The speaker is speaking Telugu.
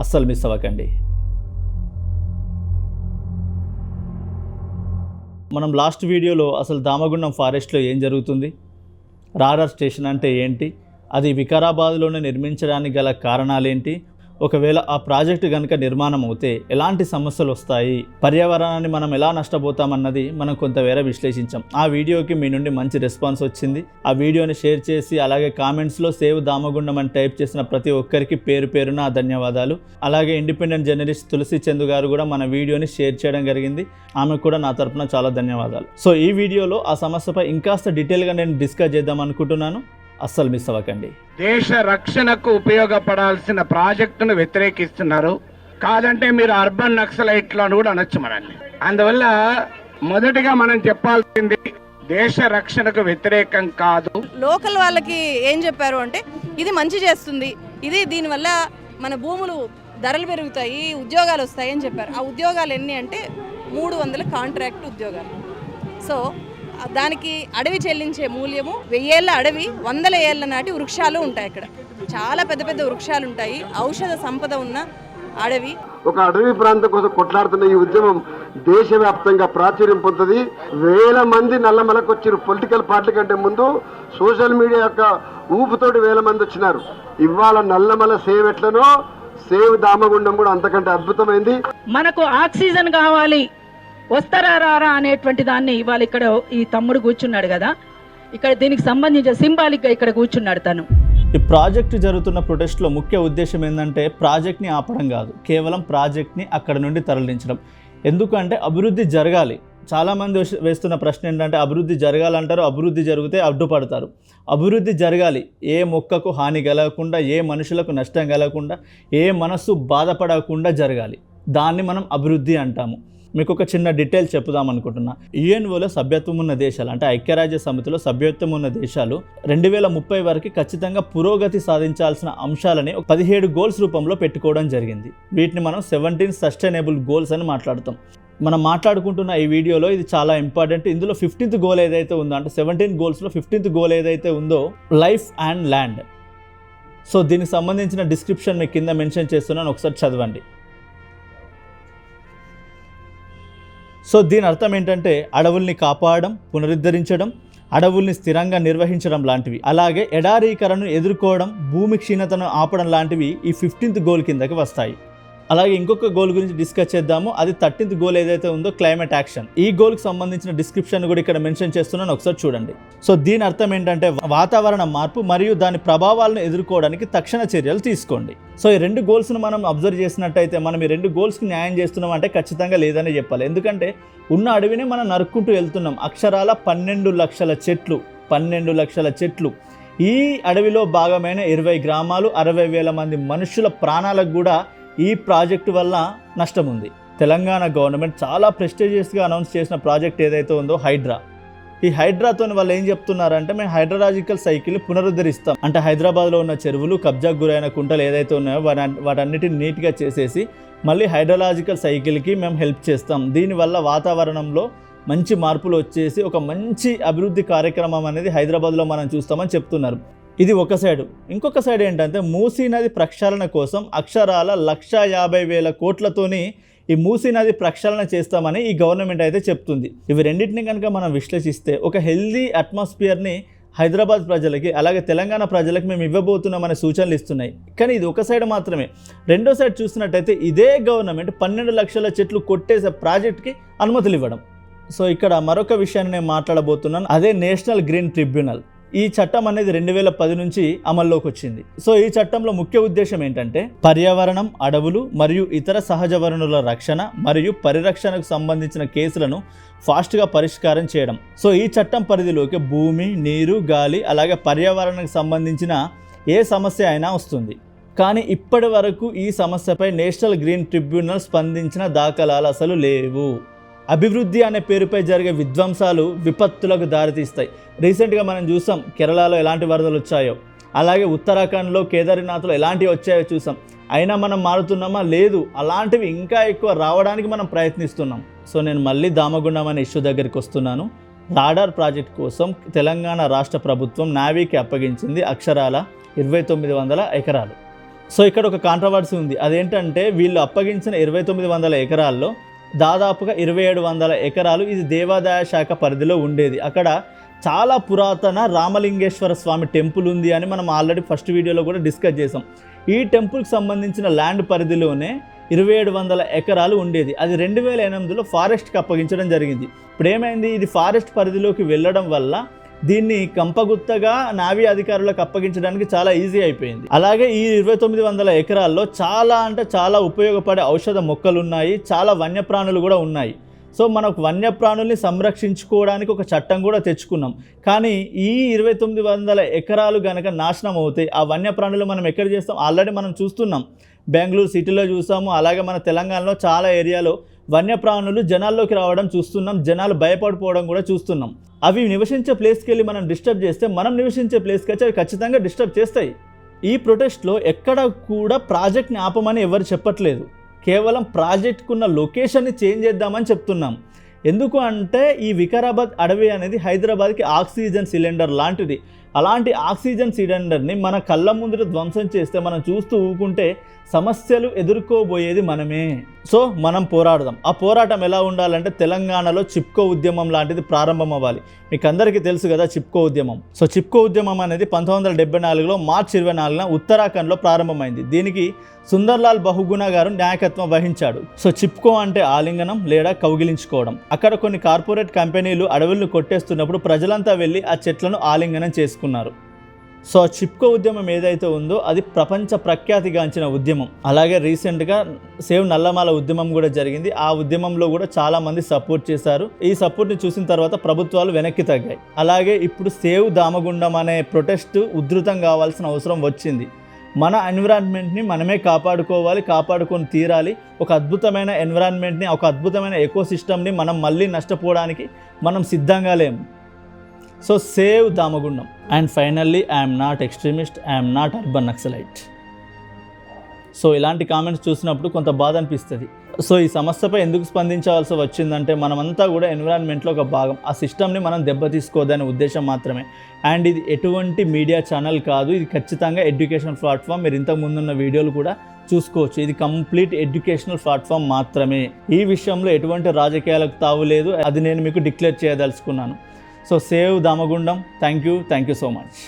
అస్సలు మిస్ అవ్వకండి. మనం లాస్ట్ వీడియోలో అసలు దామగుండం ఫారెస్ట్లో ఏం జరుగుతుంది? రాడార్ స్టేషన్ అంటే ఏంటి? అది వికారాబాద్లోనే నిర్మించడానికి గల కారణాలేంటి? ఒకవేళ ఆ ప్రాజెక్టు కనుక నిర్మాణం అవుతే ఎలాంటి సమస్యలు వస్తాయి? పర్యావరణాన్ని మనం ఎలా నష్టపోతామన్నది మనం కొంత విశ్లేషించాం. ఆ వీడియోకి మీ నుండి మంచి రెస్పాన్స్ వచ్చింది. ఆ వీడియోని షేర్ చేసి అలాగే కామెంట్స్లో సేవ్ దామగుండం అని టైప్ చేసిన ప్రతి ఒక్కరికి పేరు పేరున ధన్యవాదాలు. అలాగే ఇండిపెండెంట్ జర్నలిస్ట్ తులసి చందు గారు కూడా మన వీడియోని షేర్ చేయడం జరిగింది. ఆమెకు కూడా నా తరపున చాలా ధన్యవాదాలు. సో ఈ వీడియోలో ఆ సమస్యపై ఇంకాస్త డీటెయిల్గా నేను డిస్కస్ చేద్దాం అనుకుంటున్నాను. అస్సలు మిస్ అవ్వకండి. దేశ రక్షణకు ఉపయోగపడాల్సిన ప్రాజెక్టును వ్యతిరేకిస్తున్నారు. కాదంటే మీరు అర్బన్ నక్సలైట్లు అని కూడా అనొచ్చు మనల్ని. అందువల్ల మొదటిగా మనం చెప్పాల్సింది దేశ రక్షణకు వ్యతిరేకం కాదు. లోకల్ వాళ్ళకి ఏం చెప్పారు అంటే ఇది మంచి చేస్తుంది. ఇది దీనివల్ల మన భూములు ధరలు పెరుగుతాయి ఉద్యోగాలు వస్తాయి అని చెప్పారు. ఆ ఉద్యోగాలు ఎన్ని అంటే మూడు వందల కాంట్రాక్ట్ ఉద్యోగాలు. సో దానికి అడవి చెల్లించే మూల్యము వెయ్యేళ్ళ అడవి వందల ఏళ్ళ నాటి వృక్షాలు ఉంటాయి అక్కడ. చాలా పెద్ద పెద్ద వృక్షాలు ఉంటాయి. ఔషధ సంపద ఉన్న అడవి. ఒక అడవి ప్రాంతం కోసం కొట్లాడుతున్న ఈ ఉద్యమం దేశవ్యాప్తంగా ప్రాచుర్యం పొందుతుంది. వేల మంది నల్లమలకు వచ్చిన పొలిటికల్ పార్టీ కంటే ముందు. సోషల్ మీడియా యొక్క ఊపుతోటి వేల మంది వచ్చినారు. ఇవాళ నల్లమల సేవ్ ఎట్లనో? సేవ్ దామగుండం కూడా అంతకంటే అద్భుతమైంది. మనకు ఆక్సిజన్ కావాలి. వస్తారా రారా అనేటువంటి దాన్ని ఇవాళ ఇక్కడ ఈ తమ్ముడు కూర్చున్నాడు కదా. ఇక్కడ దీనికి సంబంధించిన సింబాలిక్గా ఇక్కడ కూర్చున్నాడు తను. ఈ ప్రాజెక్టు జరుగుతున్న ప్రొటెస్ట్లో ముఖ్య ఉద్దేశం ఏంటంటే ప్రాజెక్ట్ని ఆపడం కాదు కేవలం ప్రాజెక్ట్ని అక్కడ నుండి తరలించడం. ఎందుకంటే అభివృద్ధి జరగాలి. చాలామంది వేస్తున్న ప్రశ్న ఏంటంటే అభివృద్ధి జరగాలంటారు అభివృద్ధి జరిగితే అడ్డుపడతారు. అభివృద్ధి జరగాలి. ఏ మొక్కకు హాని కలగకుండా ఏ మనుషులకు నష్టం కలగకుండా ఏ మనస్సు బాధపడకుండా జరగాలి. దాన్ని మనం అభివృద్ధి అంటాము. మీకు ఒక చిన్న డీటెయిల్ చెప్పుదాం అనుకుంటున్నా. యుఎన్ఓలో సభ్యత్వం ఉన్న దేశాలు అంటే ఐక్యరాజ్య సమితిలో సభ్యత్వం ఉన్న దేశాలు రెండు వేల ముప్పై వరకు ఖచ్చితంగా పురోగతి సాధించాల్సిన అంశాలని ఒక పదిహేడు గోల్స్ రూపంలో పెట్టుకోవడం జరిగింది. వీటిని మనం సెవెంటీన్ సస్టైనబుల్ గోల్స్ అని మాట్లాడుతాం. మనం మాట్లాడుకుంటున్న ఈ వీడియోలో ఇది చాలా ఇంపార్టెంట్ ఇందులో ఫిఫ్టీన్త్ గోల్ ఏదైతే ఉందో అంటే సెవెంటీన్ గోల్స్లో ఫిఫ్టీన్త్ గోల్ ఏదైతే ఉందో లైఫ్ అండ్ ల్యాండ్ సో దీనికి సంబంధించిన డిస్క్రిప్షన్ మీకు కింద మెన్షన్ చేస్తున్నాను ఒకసారి చదవండి. సో దీని అర్థం ఏంటంటే అడవుల్ని కాపాడడం పునరుద్ధరించడం అడవుల్ని స్థిరంగా నిర్వహించడం లాంటివి. అలాగే ఎడారీకరణను ఎదుర్కోవడం భూమి క్షీణతను ఆపడం లాంటివి ఈ ఫిఫ్టీన్త్ గోల్ కిందకి వస్తాయి. అలాగే ఇంకొక గోల్ గురించి డిస్కస్ చేద్దాము. అది థర్టీన్త్ గోల్ ఏదైతే ఉందో క్లైమేట్ యాక్షన్ ఈ గోల్కి సంబంధించిన డిస్క్రిప్షన్ కూడా ఇక్కడ మెన్షన్ చేస్తున్నాను. ఒకసారి చూడండి. సో దీని అర్థం ఏంటంటే వాతావరణ మార్పు మరియు దాని ప్రభావాలను ఎదుర్కోవడానికి తక్షణ చర్యలు తీసుకోండి. సో ఈ రెండు గోల్స్ను మనం అబ్జర్వ్ చేసినట్టయితే మనం ఈ రెండు గోల్స్కి న్యాయం చేస్తున్నాం అంటే ఖచ్చితంగా లేదని చెప్పాలి. ఎందుకంటే ఉన్న అడవిని మనం నరుక్కుంటూ వెళ్తున్నాం. అక్షరాల పన్నెండు లక్షల చెట్లు పన్నెండు లక్షల చెట్లు. ఈ అడవిలో భాగమైన ఇరవై గ్రామాలు అరవై వేల మంది మనుషుల ప్రాణాలకు కూడా ఈ ప్రాజెక్టు వల్ల నష్టం ఉంది తెలంగాణ గవర్నమెంట్ చాలా ప్రెస్టేజియస్గా అనౌన్స్ చేసిన ప్రాజెక్ట్ ఏదైతే ఉందో హైడ్రా. ఈ హైడ్రాతో వాళ్ళు ఏం చెప్తున్నారంటే మేము హైడ్రాలజికల్ సైకిల్ని పునరుద్ధరిస్తాం. అంటే హైదరాబాద్లో ఉన్న చెరువులు కబ్జాకు గురైన కుంటలు ఏదైతే ఉన్నాయో వాటి వాటన్నిటిని నీట్గా చేసేసి మళ్ళీ హైడ్రాలజికల్ సైకిల్కి మేము హెల్ప్ చేస్తాం. దీనివల్ల వాతావరణంలో మంచి మార్పులు వచ్చేసి ఒక మంచి అభివృద్ధి కార్యక్రమం అనేది హైదరాబాద్లో మనం చూస్తామని చెప్తున్నారు. ఇది ఒక సైడు. ఇంకొక సైడ్ ఏంటంటే మూసీ నది ప్రక్షాళన కోసం అక్షరాల లక్ష యాభై వేల కోట్లతోని ఈ మూసీ నది ప్రక్షాళన చేస్తామని ఈ గవర్నమెంట్ అయితే చెప్తుంది. ఇవి రెండింటిని కనుక మనం విశ్లేషిస్తే ఒక హెల్దీ అట్మాస్ఫియర్ని హైదరాబాద్ ప్రజలకి అలాగే తెలంగాణ ప్రజలకు మేము ఇవ్వబోతున్నామనే సూచనలు ఇస్తున్నాయి. కానీ ఇది ఒక సైడ్ మాత్రమే. రెండో సైడ్ చూసినట్టయితే ఇదే గవర్నమెంట్ పన్నెండు లక్షల చెట్లు కొట్టేసే ప్రాజెక్ట్కి అనుమతులు ఇవ్వడం. సో ఇక్కడ మరొక విషయాన్ని నేను మాట్లాడబోతున్నాను. అదే నేషనల్ గ్రీన్ ట్రిబ్యునల్. ఈ చట్టం అనేది రెండు వేల పది నుంచి అమల్లోకి వచ్చింది. సో ఈ చట్టంలో ముఖ్య ఉద్దేశం ఏంటంటే పర్యావరణం అడవులు మరియు ఇతర సహజ వనరుల రక్షణ మరియు పరిరక్షణకు సంబంధించిన కేసులను ఫాస్ట్గా పరిష్కారం చేయడం. సో ఈ చట్టం పరిధిలోకి భూమి నీరు గాలి అలాగే పర్యావరణానికి సంబంధించిన ఏ సమస్య అయినా వస్తుంది. కానీ ఇప్పటి వరకు ఈ సమస్యపై నేషనల్ గ్రీన్ ట్రిబ్యునల్ స్పందించిన దాఖలాలు అసలు లేవు. అభివృద్ధి అనే పేరుపై జరిగే విధ్వంసాలు విపత్తులకు దారితీస్తాయి. రీసెంట్గా మనం చూసాం కేరళలో ఎలాంటి వరదలు వచ్చాయో. అలాగే ఉత్తరాఖండ్లో కేదార్నాథ్లో ఎలాంటివి వచ్చాయో చూసాం. అయినా మనం మారుతున్నామా? లేదు. అలాంటివి ఇంకా ఎక్కువ రావడానికి మనం ప్రయత్నిస్తున్నాం. సో నేను మళ్ళీ దామగుండం అనే ఇష్యూ దగ్గరికి వస్తున్నాను. రాడార్ ప్రాజెక్ట్ కోసం తెలంగాణ రాష్ట్ర ప్రభుత్వం నావీకి అప్పగించింది అక్షరాల ఇరవై తొమ్మిది వందల ఎకరాలు. సో ఇక్కడ ఒక కాంట్రవర్సీ ఉంది. అదేంటంటే వీళ్ళు అప్పగించిన ఇరవై తొమ్మిది వందల ఎకరాల్లో దాదాపుగా ఇరవై ఏడు వందల ఎకరాలు ఇది దేవాదాయ శాఖ పరిధిలో ఉండేది. అక్కడ చాలా పురాతన రామలింగేశ్వర స్వామి టెంపుల్ ఉంది అని మనం ఆల్రెడీ ఫస్ట్ వీడియోలో కూడా డిస్కస్ చేసాం ఈ టెంపుల్కి సంబంధించిన ల్యాండ్ పరిధిలోనే ఇరవై ఏడు వందల ఎకరాలు ఉండేది. అది రెండు వేల ఎనిమిదిలో ఫారెస్ట్కి అప్పగించడం జరిగింది. ఇప్పుడు ఏమైంది? ఇది ఫారెస్ట్ పరిధిలోకి వెళ్ళడం వల్ల దీన్ని కంపగుత్తగా నావీ అధికారులకు అప్పగించడానికి చాలా ఈజీ అయిపోయింది. అలాగే ఈ ఇరవై తొమ్మిది వందల ఎకరాల్లో చాలా అంటే చాలా ఉపయోగపడే ఔషధ మొక్కలు ఉన్నాయి చాలా వన్యప్రాణులు కూడా ఉన్నాయి. సో మనకు వన్యప్రాణుల్ని సంరక్షించుకోవడానికి ఒక చట్టం కూడా తెచ్చుకున్నాం. కానీ ఈ ఇరవై తొమ్మిది వందల ఎకరాలు కనుక నాశనం అవుతాయి ఆ వన్యప్రాణులు మనం ఎక్కడ చేస్తాం? ఆల్రెడీ మనం చూస్తున్నాం. బెంగళూరు సిటీలో చూసాము అలాగే మన తెలంగాణలో చాలా ఏరియాలో వన్యప్రాణులు జనాల్లోకి రావడం చూస్తున్నాం జనాలు భయపడిపోవడం కూడా చూస్తున్నాం. అవి నివసించే ప్లేస్కి వెళ్ళి మనం డిస్టర్బ్ చేస్తే మనం నివసించే ప్లేస్కి వచ్చి అవి ఖచ్చితంగా డిస్టర్బ్ చేస్తాయి. ఈ ప్రొటెస్ట్లో ఎక్కడ కూడా ప్రాజెక్ట్ని ఆపమని ఎవరు చెప్పట్లేదు. కేవలం ప్రాజెక్ట్కున్న లొకేషన్ని చేంజ్ చేద్దామని చెప్తున్నాం. ఎందుకు అంటే ఈ వికారాబాద్ అడవి అనేది హైదరాబాద్కి ఆక్సిజన్ సిలిండర్ లాంటిది. అలాంటి ఆక్సిజన్ సిలిండర్ని మన కళ్ళ ముందర ధ్వంసం చేస్తే మనం చూస్తూ ఊకుంటే సమస్యలు ఎదుర్కోబోయేది మనమే. సో మనం పోరాడదాం. ఆ పోరాటం ఎలా ఉండాలంటే తెలంగాణలో చిప్కో ఉద్యమం లాంటిది ప్రారంభం అవ్వాలి మీకు అందరికీ తెలుసు కదా చిప్కో ఉద్యమం. సో చిప్కో ఉద్యమం అనేది పంతొమ్మిది వందల డెబ్బై నాలుగులో మార్చి ఇరవై నాలుగున ఉత్తరాఖండ్లో ప్రారంభమైంది. దీనికి సుందర్లాల్ బహుగుణ గారు నాయకత్వం వహించాడు. సో చిప్కో అంటే ఆలింగనం లేదా కౌగిలించుకోవడం. అక్కడ కొన్ని కార్పొరేట్ కంపెనీలు అడవులను కొట్టేస్తున్నప్పుడు ప్రజలంతా వెళ్ళి ఆ చెట్లను ఆలింగనం చేసుకున్నారు. సో ఆ చిప్కో ఉద్యమం ఏదైతే ఉందో అది ప్రపంచ ప్రఖ్యాతిగాంచిన ఉద్యమం. అలాగే రీసెంట్గా సేవ్ నల్లమాల ఉద్యమం కూడా జరిగింది. ఆ ఉద్యమంలో కూడా చాలామంది సపోర్ట్ చేశారు. ఈ సపోర్ట్ని చూసిన తర్వాత ప్రభుత్వాలు వెనక్కి తగ్గాయి. అలాగే ఇప్పుడు సేవ్ దామగుండం అనే ప్రొటెస్ట్ ఉధృతం కావాల్సిన అవసరం వచ్చింది. మన ఎన్విరాన్మెంట్ని మనమే కాపాడుకోవాలి కాపాడుకొని తీరాలి. ఒక అద్భుతమైన ఎన్విరాన్మెంట్ని ఒక అద్భుతమైన ఎకోసిస్టమ్ని మనం మళ్ళీ నష్టపోవడానికి మనం సిద్ధంగా లేము. So save Damagundam and finally I'm not extremist I'm not urban Naxalite so ఇలాంటి కామెంట్స్ చూసినప్పుడు కొంత బాధ అనిపిస్తుంది. సో ఈ సమస్యపై ఎందుకు స్పందించవలసి వచ్చిందంటే మనమంతా కూడా ఎన్విరాన్మెంట్లో ఒక భాగం. ఆ సిస్టమ్ని మనం దెబ్బతీసుకోదనే ఉద్దేశం మాత్రమే. అండ్ ఇది ఎటువంటి మీడియా ఛానల్ కాదు. ఇది ఖచ్చితంగా ఎడ్యుకేషన్ ప్లాట్ఫామ్ మీరు ఇంతకు ముందున్న వీడియోలు కూడా చూసుకోవచ్చు. ఇది కంప్లీట్ ఎడ్యుకేషనల్ ప్లాట్ఫామ్ మాత్రమే. ఈ విషయంలో ఎటువంటి రాజకీయాలకు తావు లేదు. అది నేను మీకు డిక్లేర్ చేయదలుచుకున్నాను. So save Damagundam. Thank you thank you so much